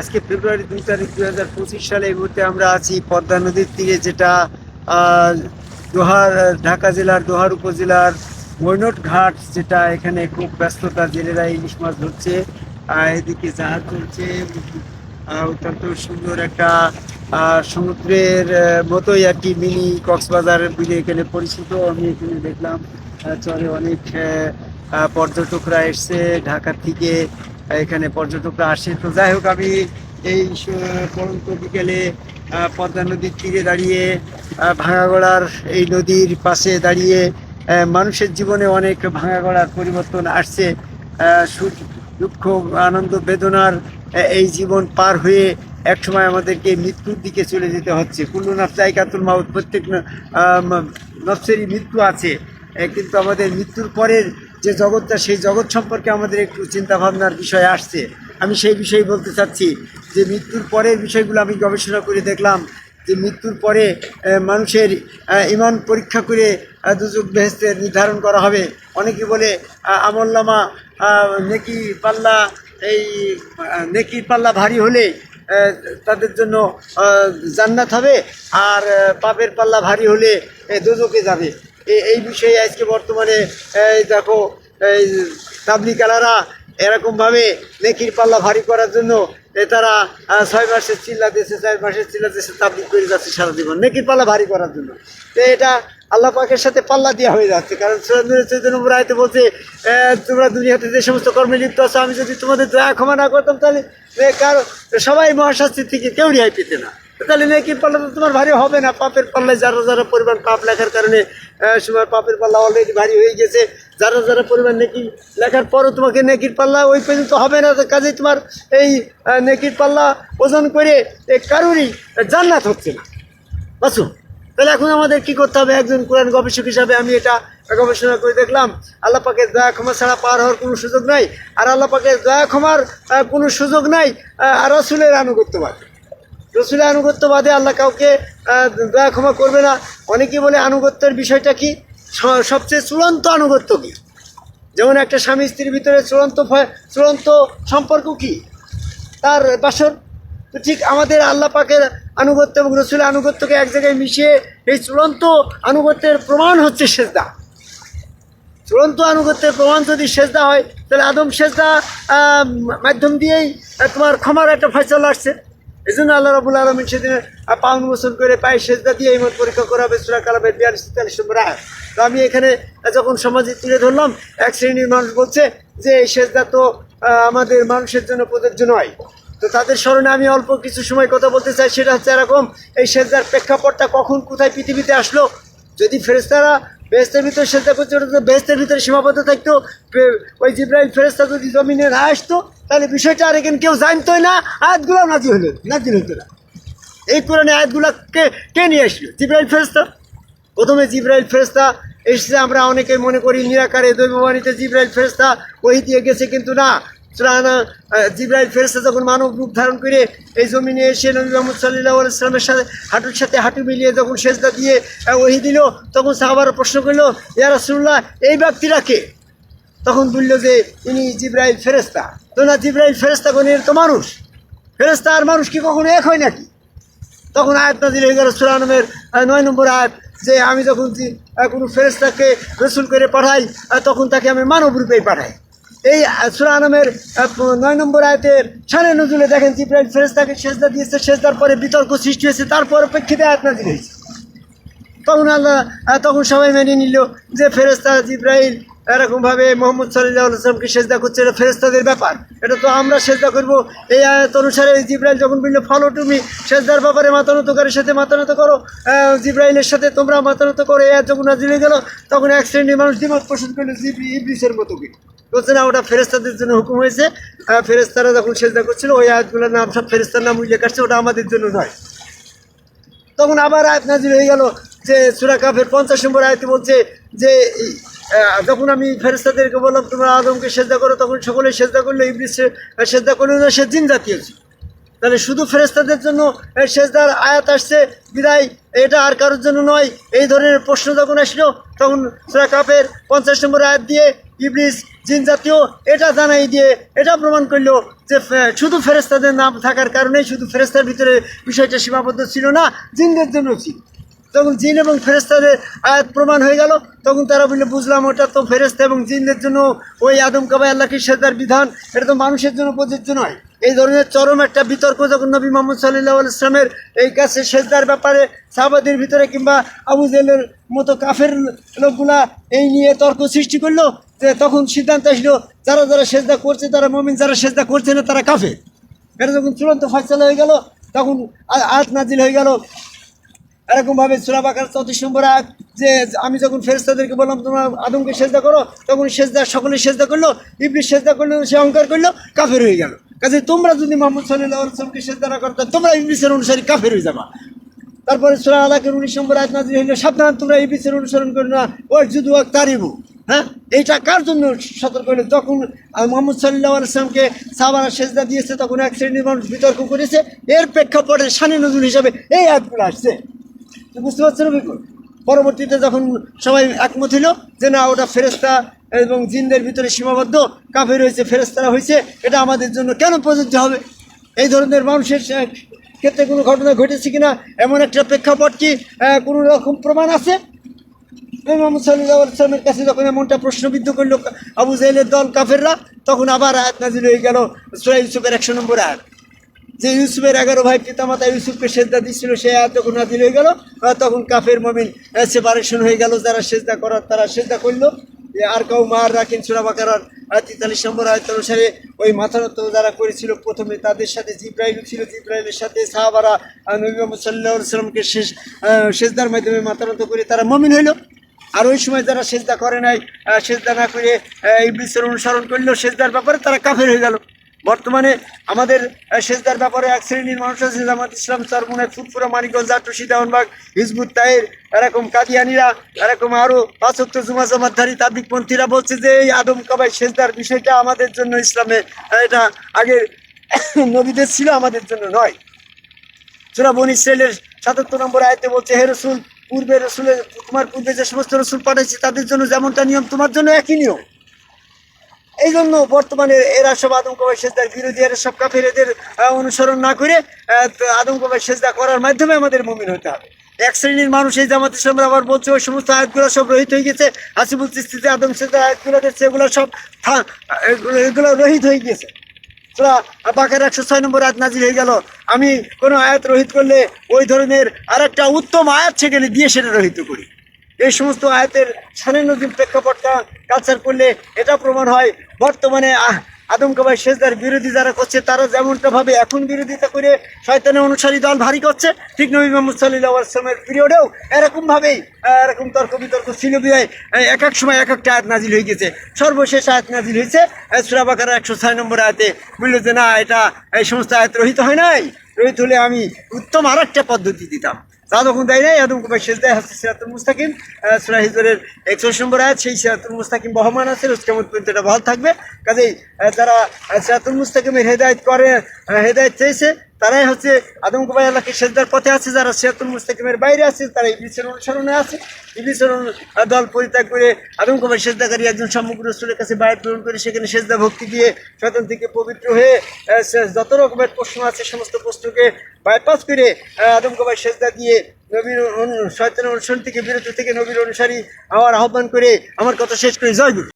আজকে ফেব্রুয়ারি দুই তারিখ দুই হাজার পঁচিশ সালে এই মুহূর্তে আমরা আছি পদ্মা নদীর তীরে, যেটা দোহার, ঢাকা জেলার, দোহার উপজেলার মৈনট ঘাট, যেটা এখানে খুব ব্যস্ততা জেলেরা ইলিশ মাছ ধরছে। এদিকে জাহাজ চলছে। অত্যন্ত সুন্দর একটা সমুদ্রের মতোই আর কি মিনি কক্সবাজার বলে এখানে পরিচিত। আমি এখানে দেখলাম চরে অনেক পর্যটকরা এসছে। ঢাকা থেকে এখানে পর্যটকরা আসে। তো যাই হোক, আমি এই, পরন্ত বিকেলে পদ্মা নদীর তীরে দাঁড়িয়ে ভাঙাগড়ার এই নদীর পাশে দাঁড়িয়ে মানুষের জীবনে অনেক ভাঙাগড়ার পরিবর্তন আসছে। সুখ, দুঃখ, আনন্দ, বেদনার এই জীবন পার হয়ে একসময় আমাদেরকে মৃত্যুর দিকে চলে যেতে হচ্ছে। কুল্লু নাফ জায়গাতুল মাউত প্রত্যেক নফসেরই মৃত্যু আছে। কিন্তু আমাদের মৃত্যুর পরের যে জগৎটা সেই জগৎ সম্পর্কে আমাদের একটু চিন্তা ভাবনার বিষয় আসছে। আমি সেই বিষয়ে বলতে চাচ্ছি যে মৃত্যুর পরের বিষয়গুলো আমি গবেষণা করে দেখলাম যে মৃত্যুর পরে মানুষের ইমান পরীক্ষা করে দুযুগ বেহেস্তের নির্ধারণ করা হবে। অনেকে বলে আমলনামা নেকি পাল্লা এই আ, নেকির পাল্লা ভারী হলে তাদের জন্য জান্নাত হবে আর পাপের পাল্লা ভারী হলে দোজকে যাবে। এই বিষয়ে আজকে বর্তমানে দেখো, এই তাবলিকালারা এরকমভাবে নেকির পাল্লা ভারী করার জন্য তারা ছয় মাসের চিল্লা দিয়েছে চার মাসের চিল্লা দিয়েছে তাবলিক করে যাচ্ছে সারা জীবন, নেকির পাল্লা ভারী করার জন্য। তো এটা আল্লাহ পাকের সাথে পাল্লা দেওয়া হয়ে যাচ্ছে, কারণ চৈতন্য রায়তে বলছে তোমরা দুনিয়াতে যে সমস্ত কর্মে লিপ্ত আছো, আমি যদি তোমাদের দয়া ক্ষমা না করতাম, তাহলে কার, সবাই মহাশাস্তির থেকে কেউ রেহাই পেতে না। তাহলে নেকির পাল্লা তো তোমার ভারী হবে না? পাপের পাল্লায় যারা যারা পরিমাণ পাপ লেখার কারণে সময় পাপের পাল্লা অলরেডি ভারী হয়ে গেছে, যারা যারা পরিমাণ নেকি লেখার পরও তোমাকে নেকির পাল্লা ওই পর্যন্ত হবে না কাজেই তোমার এই নেকির পাল্লা ওজন করে কারোরই জান্নাত হচ্ছে না। বাসু, তাহলে এখন আমাদের কি করতে হবে? একজন কোরআন গবেষক হিসাবে আমি এটা গবেষণা করে দেখলাম। আল্লাহ পাকের দয়া ক্ষমা ছাড়া পার হওয়ার কোনো সুযোগ নাই, আর আল্লাহ পাকের দয়া ক্ষমার কোনো সুযোগ নাই আর রসুলের আনুগত্যবাদ রসুলের আনুগত্য বাদে আল্লাহ কাউকে দয়া ক্ষমা করবে না। অনেকে বলে আনুগত্যের বিষয়টা কি? সবচেয়ে চূড়ান্ত আনুগত্য কি? যেমন একটা স্বামী স্ত্রীর ভিতরে চূড়ান্ত চূড়ান্ত সম্পর্ক কি? তার বাসন তো ঠিক আমাদের আল্লাহ পাকের আনুগত্য এবং রসুলের আনুগত্যকে এক জায়গায় মিশিয়ে এই চূড়ান্ত আনুগত্যের প্রমাণ হচ্ছে সেজদা। চূড়ান্ত আনুগত্যের প্রমাণ যদি সেজদা হয়, তাহলে আদম সেজদা মাধ্যম দিয়েই তোমার ক্ষমার একটা ফয়সলা আসছে। এই জন্য আল্লাহ রাবুল আলমিন সেদিন আহ, পা উন্মোচন করে পায়ে সেজদা দিয়ে এই মত পরীক্ষা করা হবে সুরা কালামের বিয়াল্লিশ তেতাল্লিশ নম্বর। তো আমি এখানে যখন সমাজে তুলে ধরলাম এক শ্রেণির মানুষ বলছে যে এই সেজদা তো আমাদের মানুষের জন্য প্রযোজ্য নয় তো তাদের স্মরণে আমি অল্প কিছু সময় কথা বলতে চাই সেটা হচ্ছে এরকম এই সেজদার প্রেক্ষাপটটা কখন কোথায় পৃথিবীতে আসলো যদি ফেরেস্তারা বেহেস্তের ভিতরে সেজদা করছে, ওটা বেহেস্তের ভিতরে সীমাবদ্ধ থাকতো। ওই জিব্রাইল ফেরেস্তা যদি জমিনে না আসতো, তাহলে বিষয়টা আর এখানে কেউ জানতোই না, আয়াতগুলো নাজি হলো নাজিল হতো না। এই কোরআনে আয়াতগুলো কে কে নিয়ে আসলো? জিব্রাইল ফেরেস্তা প্রথমে জিব্রাইল ফেরেস্তা এসেছে, আমরা অনেকে মনে করি নিরাকারে, দৈববাণীতে জিব্রাইল ফেরেস্তা ওই দিয়ে গেছে, কিন্তু না সুরানা জিব্রাইল ফেরেস্তা যখন মানব রূপ ধারণ করে এই জমিনে এসে নবী মোহাম্মদ সাল্লাহ ইসলামের সাথে, হাঁটুর সাথে হাঁটু মিলিয়ে যখন সেজদা দিয়ে ওহি দিল, তখন সাহাবার প্রশ্ন করল, ইয়া রাসূলুল্লাহ, এই ব্যক্তিরা কে? তখন বলল যে, ইনি জিব্রাইল ফেরেস্তা তো না, জিব্রাইল ফেরেস্তা কোন তো মানুষ? ফেরেস্তা আর মানুষ কি কখনো এক হয় নাকি? তখন আয়াত নাজিল হয়ে গেল সুরানমের নয় নম্বর আয়াত, যে আমি যখন কোনো ফেরেস্তাকে রসুল করে পাঠাই তখন তাকে আমি মানব রূপেই পাঠাই। এই সুরানমের নয় নম্বর আয়াতের সানে নজুলে দেখেন জিব্রাইল ফেরেস্তাকে সেজদা দিয়েছে, সেজদার পরে বিতর্ক সৃষ্টি হয়েছে, তারপর প্রেক্ষিতে আয়াত নাজিল হয়েছে। তখন আল্লাহ তখন সবাই মেনে নিল যে ফেরেস্তা জিব্রাইল, এরকমভাবে মোহাম্মদ সাল্লাহ আসলামকে সেজদা করছে, এটা ফেরেস্তাদের ব্যাপার। এটা তো আমরা সেজদা করব। এই আয়াত অনুসারে জিব্রাইল যখন বলল, ফলো তুমি সেজদার ব্যাপারে মাতানত সাথে মাতানত করো। জিব্রাইলের সাথে তোমরা মাতানত করো। এই আয়াত যখন নাজিলে গেল, তখন এক শ্রেণির মানুষ দিমাগ পোষণ করল জিবরি ইবলিসের মতো বলছে, না, ওটা ফেরেস্তাদের জন্য হুকুম হয়েছে। ফেরেস্তারা যখন সেজদা করছিল, ওই আয়াতগুলোর নাম সব ফেরেস্তার নাম উল্লেখ আসছে ওটা আমাদের জন্য নয়। তখন আবার আয়াত নাজির হয়ে গেল যে সুরা কাফের পঞ্চাশ নম্বর আয়াতে বলছে যে যখন আমি ফেরেস্তাদেরকে বললাম, তোমরা আদমকে সেজদা করো, তখন সকলে সেজদা করল, ইবলিস সেজদা করল না, সে জিন জাতীয় ছিল। তাহলে শুধু ফেরেস্তাদের জন্য সেজদার আয়াত আসছে, বিদায়, এটা আর কারোর জন্য নয়। এই ধরনের প্রশ্ন যখন আসলো, তখন সুরা কাফের পঞ্চাশ নম্বর আয়াত দিয়ে ইবলিস, জিন জাতীয়, এটা জানাই দিয়ে, এটা প্রমাণ করল যে শুধু ফেরেস্তাদের নাম থাকার কারণে শুধু ফেরেস্তার ভিতরে বিষয়টা সীমাবদ্ধ ছিল না, জিনদের জন্য ছিল। তখন জিন এবং ফেরেস্তাদের আয়াত প্রমাণ হয়ে গেল, তখন তারা বললে, বুঝলাম, ওটা তো ফেরেস্তা এবং জিনদের জন্য ওই আদম কাবাই আল্লাহকে সেদার বিধান। এটা তো মানুষের জন্য প্রযোজ্য নয়। এই ধরনের চরম একটা বিতর্ক যখন নবী মোহাম্মদ সাল্লাহ ইসলামের এই কাছে সেজদার ব্যাপারে সাহাবাদের ভিতরে কিংবা আবু জেলের মতো কাফের লোকগুলা এই নিয়ে তর্ক সৃষ্টি করল, যে তখন সিদ্ধান্ত আসলো, যারা যারা সেজদা করছে, তারা মমিন, যারা সেজদা করছে না, তারা কাফের। এটা যখন চূড়ান্ত ফয়সলা হয়ে গেল, তখন আ- আয়াত নাজিল হয়ে গেল। এরকম ভাবে সুরাবাকার চৌত্রিশ নম্বর আয়াত যে আমি যখন ফেরেস্তাদেরকে বললাম তোমরা আদমকে সেজদা করো তখন সেজদা সকলে সেজদা করল ইবলিশ সেজদা করল সে অহংকার করল কাফের হয়ে গেল। কাজে তোমরা যদি মোহাম্মদ সাল্লাহ সাল্লামকে সেজদা না করো তোমরা ইবলিশের অনুসারী কাফের হয়ে যাবা। তারপরে সুরা আলাকের উনিশ নম্বর আয়াত নাজিল হইল সাবধান তোমরা ইবলিশের অনুসরণ করো না ওর যুদু আক তারিবু হ্যাঁ? এইটা কার জন্য সতর্ক হলো আহ, মোহাম্মদ সাল্লাহ আলাইসলামকে সাবারা সেজদা দিয়েছে তখন এক শ্রেণির মানুষ বিতর্ক করেছে। এর প্রেক্ষাপটে সানি নজরুল হিসাবে এই আয়াতগুলো আসছে। তো বুঝতে পারছেন বিপুল পরবর্তীতে যখন সবাই একমত হইল যে না, ওটা ফেরেস্তা এবং জিনদের ভিতরে সীমাবদ্ধ, কাফের হয়েছে ফেরেস্তারা হয়েছে, এটা আমাদের জন্য কেন প্রযোজ্য হবে? এই ধরনের মানুষের ক্ষেত্রে কোনো ঘটনা ঘটেছে কিনা, এমন একটা প্রেক্ষাপট কি কোনো রকম প্রমাণ আছে? সাল্লাহ সাল্লামের কাছে যখন এমনটা প্রশ্নবিদ্ধ করল আবু জাহেলের দল কাফেররা, তখন আবার আয়াত নাজিল হয়ে গেল সুরা ইউসুফের একশো নম্বর আয়াত। যে ইউসুফের এগারো ভাই পিতামাতা ইউসুফকে সেজদা দিচ্ছিল সে আয়াত যখন নাজিল হয়ে গেল তখন কাফের মমিন সেপারেশন হয়ে গেল, যারা সেজদা করার, তারা সেজদা করল। আর কাউ মার রাখেন সুরা বাকারার তেতাল্লিশ নম্বর আয়ত অনুসারে ওই মাথারত যারা করেছিল, প্রথমে তাদের সাথে জিব্রাইল ছিল, জিব্রাইলের সাথে সাহাবারা নবী সাল্লাহ শেষ সেজদার মাধ্যমে মাথারত করে তারা মমিন হইল। আর ওই সময় যারা সেজদা করে নাই সেজদা না করে ইবলিসের অনুসরণ করল, সেজদার ব্যাপারে তারা কাফের হয়ে গেল। বর্তমানে আমাদের সেজদার ব্যাপারে এক শ্রেণির মানুষ আছে, জামাত ইসলাম চরমুনায় ফুটপুরা মানিকগঞ্জ আটুসি দেওয়ানবাগ হিজবুত তাহের এরকম কাদিয়ানিরা, এরকম আরও পাঁচক্ত জুমা জামাতধারী তাবিকপন্থীরা বলছে যে এই আদম কাবাই সেজদার বিষয়টা আমাদের জন্য ইসলামে এটা আগে নবীদের ছিল, আমাদের জন্য নয়। সুরা বন ইসরায়েলের সাতাত্তর নম্বর আয়তে বলছে, হে রসুল, পূর্বে রসুলের, তোমার পূর্বে যে সমস্ত রসুল পাঠাইছি, তাদের জন্য যেমনটা নিয়ম, তোমার জন্য একই নিয়ম। এই জন্য বর্তমানে এরা সব আদম কবাই সেজদার বিরোধী এরা সব কাফের এদের অনুসরণ না করে আহ, তো আদম কবাই সেজদা করার মাধ্যমে আমাদের মমিন হতে হবে। এক শ্রেণির মানুষ এই জামাত ইসলামরা আবার বলছে ওই সমস্ত আয়াতগুলো সব রহিত হয়ে গেছে। হাসিবুল চিস্তিতে আদম সেজদা আয়াতগুলো এগুলো সব এগুলো রহিত হয়ে গেছে। সুরা বাকের একশো ছয় নম্বর আয়াত নাজির হয়ে গেল। আমি কোনো আয়াত রহিত করলে ওই ধরনের আর একটা উত্তম আয়াত সেখানে দিয়ে সেটা রহিত করি। এই সমস্ত আয়াতের সানে নদীর প্রেক্ষাপটটা কালচার করলে এটা প্রমাণ হয়। বর্তমানে আহ, আদম কাবাই শেষদার বিরোধী যারা করছে তারা যেমনটা ভাবে এখন বিরোধিতা করে শয়তানের অনুসারী দল ভারী করছে। ঠিক নবী মোহাম্মদ সাল্লাহ পিরিয়ডেও এরকমভাবেই এরকম তর্ক বিতর্ক ছিল বিদায় এক এক সময় এক একটা আয়াত নাজিল হয়ে গেছে। সর্বশেষ আয়াত নাজিল হয়েছে সুরাবাকার একশো ছয় নম্বর আয়াতে বলল যে না এটা এই সমস্ত আয়াত রহিত হয় নাই। রহিত হলে আমি উত্তম আর একটা পদ্ধতি দিতাম। তা তখন দেয় নাই আদম কুমার শেষ দেয় হাসি সিরাতুল মুস্তাকিম। সূরা হিজরের একচল্লিশ নম্বর আয়াত, সেই সিরাতুল মুস্তাকিম বহমান আছে, রোজ কেমন পর্যন্ত এটা বহাল থাকবে। কাজেই তারা সিরাতুল মুস্তাকিমের হেদায়ত করে হেদায়ত চেয়েছে তারাই হচ্ছে আদম কুমার আল্লাহকে সেজদার পথে আছে যারা সিরাতুল মুস্তাকিমের বাইরে আছে তারা ইবলিসের অনুসরণে আছে। ইবলিসের দল পরিত্যাগ করে আদম কুমার সেজদাকারী একজন সমগ্র রসুলের কাছে বায়াত গ্রহণ করে সেখানে সেজদা ভক্তি দিয়ে শয়তান থেকে পবিত্র হয়ে যত রকমের প্রশ্ন আছে সমস্ত প্রশ্নকে বাইপাস করে আহ, আদম কুমার সেজদা দিয়ে নবীর শয়তানের অনুসরণ থেকে বিরত থেকে নবীর অনুসারী হওয়ার আহ্বান করে আমার কথা শেষ করে। জয়